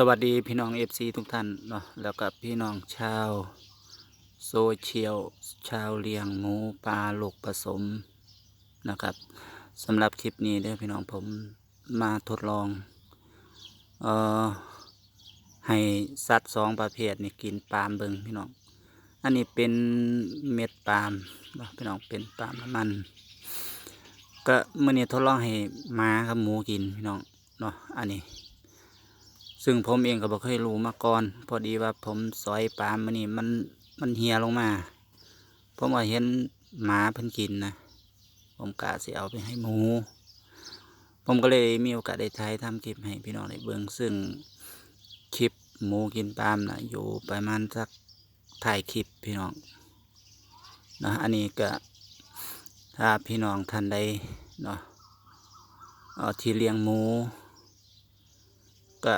สวัสดีพี่น้องเอฟซีทุกท่านเนาะแล้วกับพี่น้องชาวโซเชียลชาวเลี้ยงหมูปลาลูกผสมนะครับสำหรับคลิปนี้เด้อพี่น้องผมมาทดลองเอ่อให้สัตว์สองประเภทนี่กินปาล์มเบิงพี่น้องอันนี้เป็นเม็ดปาล์มเนาะพี่น้องเป็นปาล์มน้ำมัน ก็เมื่อนี้ทดลองให้หมากับหมูกินพี่น้องเนาะอันนี้ ซึ่งผมเองก็บ่เคยรู้มาก่อน พอดีว่าผมซอยปลามันนี่มันมันเหี่ยลงมา ผมว่าเห็นหมาเพิ่นกินนะ ผมกะสิเอาไปให้หมู ผมก็เลยมีโอกาสได้ถ่ายทำคลิปให้พี่น้องได้เบิ่งซึ่งคลิปหมูกินปลามนะอยู่ประมาณสักถ่ายคลิปพี่น้องนะอันนี้ก็ถ้าพี่น้องท่านใดเนาะที่เลี้ยงหมูก็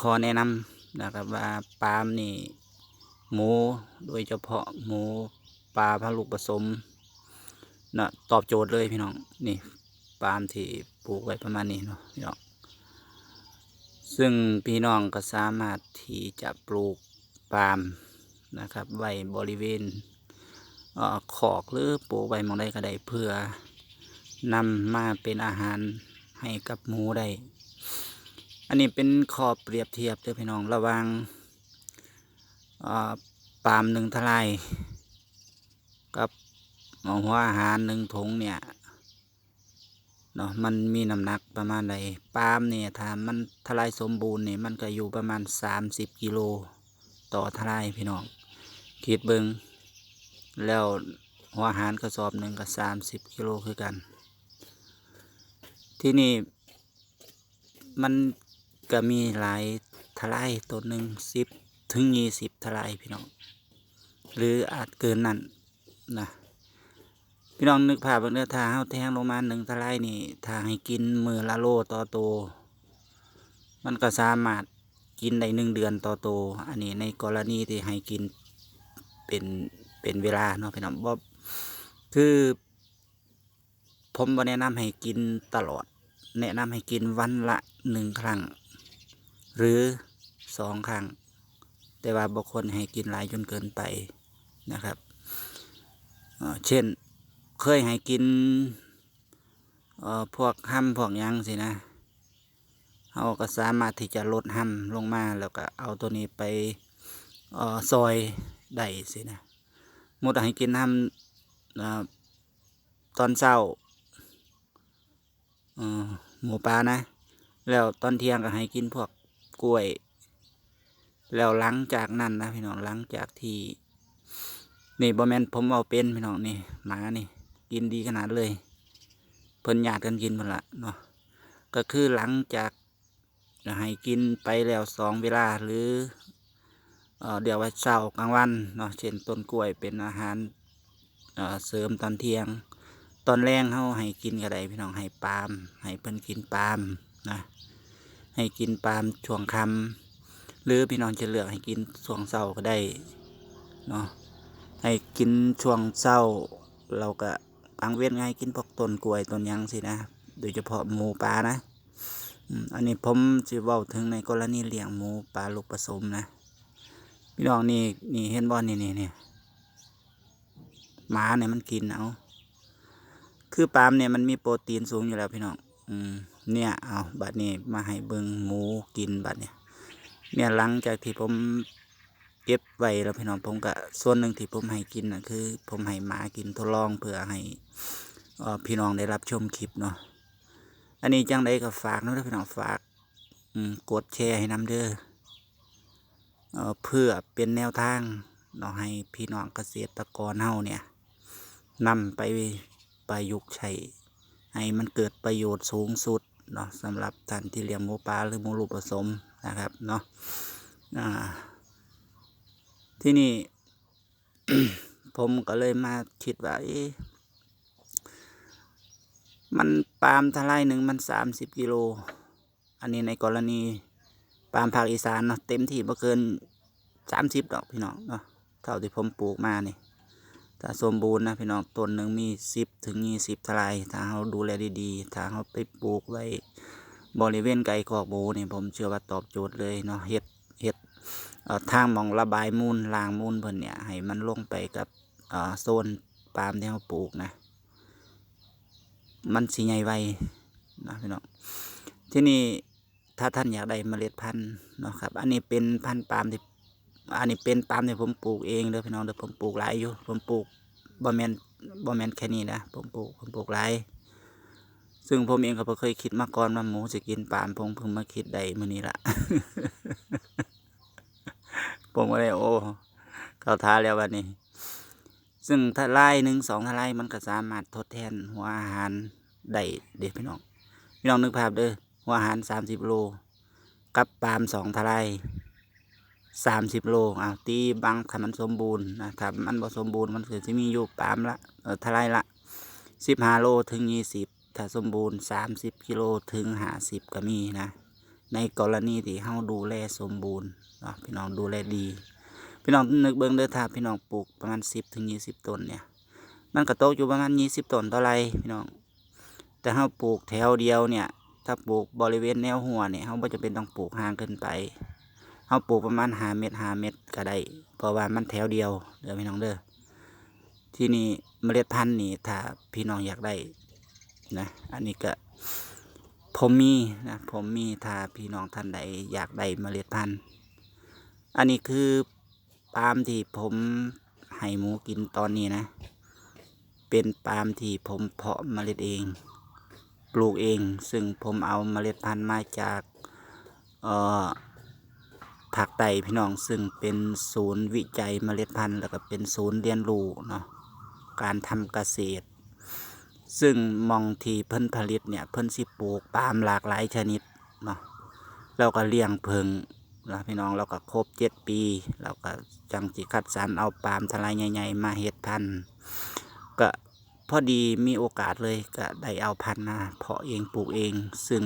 ขอแนะนำนะครับว่าปาล์มนี่หมูโดยเฉพาะหมูปลาพะลูกผสมนะตอบโจทย์เลยพี่น้องนี่ปาล์มที่ปลูกไว้ประมาณนี้เนาะพี่น้องซึ่งพี่น้องก็สามารถที่จะปลูกปาล์มนะครับไว้บริเวณเอ่อขอกหรือปลูกไว้มองใดก็ได้เพื่อนำมาเป็นอาหารให้กับหมูได้ อันนี้เป็นขอบเปรียบเทียบเด้อพี่น้องระว่างปาล์มหนึ่งทลายกับหัวอาหารหนึ่งถุงเนี่ยเนาะมันมีน้ำหนักประมาณใดปาล์มเนี่ยถ้ามันทลายสมบูรณ์เนี่ยมันก็อยู่ประมาณสามสิบกิโลต่อทลายพี่น้องคิดเบิงแล้วหัวอาหารกระสอบหนึ่งก็สามสิบกิโลคือกัน ที่นี่มัน ก็มีหลายทลายตัวหนึ่งสิบถึงยี่สิบทลายพี่น้อง หรืออาจเกินนั่นนะพี่น้องนึกภาพเบางเนื้อทาเฮาแทงลงมาหนึ่งทลายนี่ทางให้กินมือละโลต่อโต มันก็สามารถกินได้หนึ่งเดือนต่อโต อันนี้ในกรณีที่ให้กินเป็นเป็นเวลาเนาะพี่น้องบ่คือ ผมบ่แนะนำให้กินตลอด แนะนำให้กินวันละหนึ่งครั้ง หรือสองครั้ง แต่ว่าบางคนให้กินหลายจนเกินไปนะครับเช่นเคยให้กินพวกห้ำพวกยังสินะเราก็สามารถที่จะลดห้ำลงมาแล้วก็เอาตัวนี้ไปออซอยได้สินะมดให้กินห้ำเอ่อตอนเช้าออหมูปลานะ แล้วตอนเที่ยงก็ให้กินพวก กล้วย แล้วหลังจากนั้นนะพี่น้องหลังจากที่ นี่บอแมนผมเอาเป็นพี่น้องนี่หมานี่ กินดีขนาดเลยเพิ่นญาติกันกินหมดละเนาะก็คือหลังจากให้กินไปแล้วสองเวลาหรือเดี๋ยวว่าเช้ากลางวันเนาะเช่นต้นกล้วยเป็นอาหารเสริมตอนเที่ยง ตอนแรงเขาให้กินก็ไดพี่น้องให้ปาล์มให้เพิ่นกินปาล์มนะ ให้กินปาล์มช่วงคำหรือพี่น้องจะเลือกให้กินช่วงเช้าก็ได้เนาะให้กินช่วงเช้า เราก็กลางเว้นก็ให้กินพวกต้นกล้วยต้นยังสินะโดยเฉพาะหมูปลานะอันนี้ผมจะเว้าถึงในกรณีเลี้ยงหมูปลาลูกผสมนะพี่น้องนี่นี่เห็นบ่นี่นี่นี่หมาเนี่ยมันกินเอา คือปาล์มเนี่ยมันมีโปรตีนสูงอยู่แล้วพี่น้อง อืม เนี่ยเอาบัดนี้มาให้เบิงหมูกินบัดเนี่ยเนี่ยหลังจากที่ผมเก็บไว้แล้วพี่น้องผมก็ส่วนหนึ่งที่ผมให้กินน่ะคือ ผมให้หมากินทดลองเพื่อให้พี่น้องได้รับชมคลิปเนาะอันนี้จังไดก็ฝากนะพี่น้องฝากกดแชร์ให้น้ำเด้อเอ่อเพื่อเป็นแนวทางเนาะให้พี่น้องเกษตรกรเฮาเนี่ยนำไปประยุกต์ใช้ให้มันเกิดประโยชน์สูงสุด เนาะสำหรับท่านที่เลี้ยงหมูปลาหรือหมูลูกผสมนะครับเนาะที่นี่ ผมก็เลยมาคิดว่ามันปาล์มทลายหนึ่งมันสามสิบกิโล อันนี้ในกรณีปาล์มภาคอีสานเนาะเต็มที่บ่เกินสามสิบดอกพี่น้องเนาะเท่าที่ผมปลูกมานี่ ถ้าสมบูรณ์นะพี่น้องต้นหนึ่งมีสิบถึงยี่สิบทลายถ้าเราดูแลดีๆ ถ้าเราไปปลูกไว้บริเวณไก่กอกหมูนี่ผมเชื่อว่าตอบโจทย์เลยเนาะเฮ็ดเฮ็ดทางมองระบายมูลลางมูลเพิ่นเนี่ยให้มันลงไปกับโซนปาล์มที่เราปลูกนะ มันสิใหญ่ไวนะพี่น้องที่นี่ถ้าท่านอยากได้เมล็ดพันธุ์เนาะครับ อันนี้เป็นพันธุ์ปาล์มที่ อันนี้เป็นปาล์มที่ยผมปลูกเองเด้อพี่น้องเด้อผมปลูกหลายอยู่ ผมปลูกบ่แมนบ่แมนแค่นี้นะผมปลูกผมปลูกหลายซึ่งผมเองก็เคยคิดมาก่อนว่าหมูจะกินปาล์มผมเพิ่งมาคิดได้มื้อนี้ละผมก็เลยโอ้เข้าท้าแล้ววันนี้ ซึ่งถ้าไล่หนึ่งสองถ้าไล่มันก็สามารถทดแทนหัวอาหารได้เด็ดพี่น้องพี่น้องนึกภาพเด้อหัวอาหารสามสิบโลกับปาล์มสองทลาย สามสิบโลอ้าตีบังถ้ามันสมบูรณ์นะถ้ามันบ่สมบูรณ์มันคือจะมีอยู่ปามละเออทลายละสิบห้าโลถึงยี่สิบถ้าสมบูรณ์สามสิบกิโลถึงห้าสิบก็มีนะ ในกรณีที่เฮาดูแลสมบูรณ์เนาะพี่น้องดูแลดี พี่น้องนึกเบิ่งเด้อถ้าพี่น้องปลูกประมาณสิบถึงยี่สิบต้นเนี่ย มันก็ตกอยู่ประมาณยี่สิบต้นต่อไรพี่น้อง แต่เฮาปลูกแถวเดียวเนี่ย ถ้าปลูกบริเวณแนวหัวเนี่ยเฮาบ่จะเป็นต้องปลูกห่างเกินไป เฮาปลูกประมาณหาเมตรห้าเมตรก็ได้เพราะว่ามันแถวเดียวเด้อพี่น้องเด้อที่นี่เมล็ดพันธุ์นี่ถ้าพี่น้องอยากได้นะอันนี้ก็ผมมีนะผมมีถ้าพี่น้องท่านใดอยากได้เมล็ดพันธุ์อันนี้คือปาล์มที่ผมให้หมูกินตอนนี้นะ เป็นปาล์มที่ผมเพาะเมล็ดเอง ปลูกเอง ซึ่งผมเอาเมล็ดพันธุ์มาจากเอ่อ ผักไต่พี่น้องซึ่งเป็นศูนย์วิจัยเมล็ดพันธุ์แล้วก็เป็นศูนย์เรียนรู้เนาะการทำเกษตร ซึ่งมองทีเพิ่นผลิตเนี่ยเพิ่นสิปลูกปาล์มหลากหลายชนิดเนาะเราก็เลี้ยงเพิงนะพี่น้องเราก็ครบเจ็ดปี เราก็จังจิคัดสรรเอาปาล์มทลายใหญ่ๆมาเฮ็ดพันธุ์ก็พอดีมีโอกาสเลยก็ได้เอาพันธุ์มาเพาะเองปลูกเอง ซึ่ง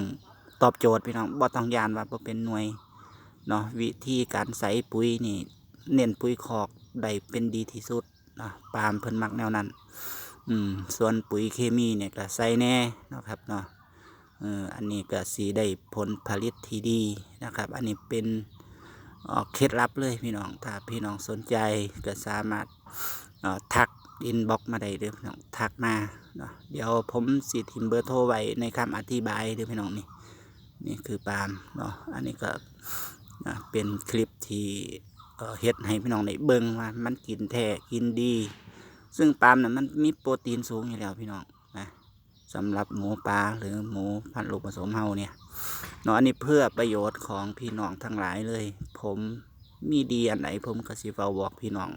ตอบโจทย์พี่น้องบ่ต้องยานว่าบ่เป็นหน่วย เนาะวิธีการใส่ปุ๋ยนี่ เน้นปุ๋ยคอกได้เป็นดีที่สุดนะปาล์มเพิ่นมักแนวนั้น อืม ส่วนปุ๋ยเคมีเนี่ยก็ใส่แน่นะครับเนาะเอออันนี้ก็สีได้ผลผลิตที่ดีนะครับ อันนี้เป็นเอ่อเคล็ดลับเลยพี่น้อง ถ้าพี่น้องสนใจก็สามารถออทักอินบ็อกมาได้เด้อพี่น้องทักมาเนาะเดี๋ยวผมสิทิมเบอร์โทรไว้ในคำอธิบายเด้อพี่น้องนี่นี่คือปาล์มเนาะอันนี้ก็ อะเป็นคลิปที่เฮ็ดให้พี่น้องได้เบิ่งว่ามันกินแท้กินดี ซึ่งปลาเนี่ยมันมีโปรตีนสูงอยู่แล้วพี่น้องนะสำหรับหมูปลาหรือหมูพันธุ์ลูกผสมเฮาเนี่ยเนาะอันนี้เพื่อประโยชน์ของพี่น้องทั้งหลายเลย ผมมีดีอันไหนผมก็สิเฝ้าบอกพี่น้อง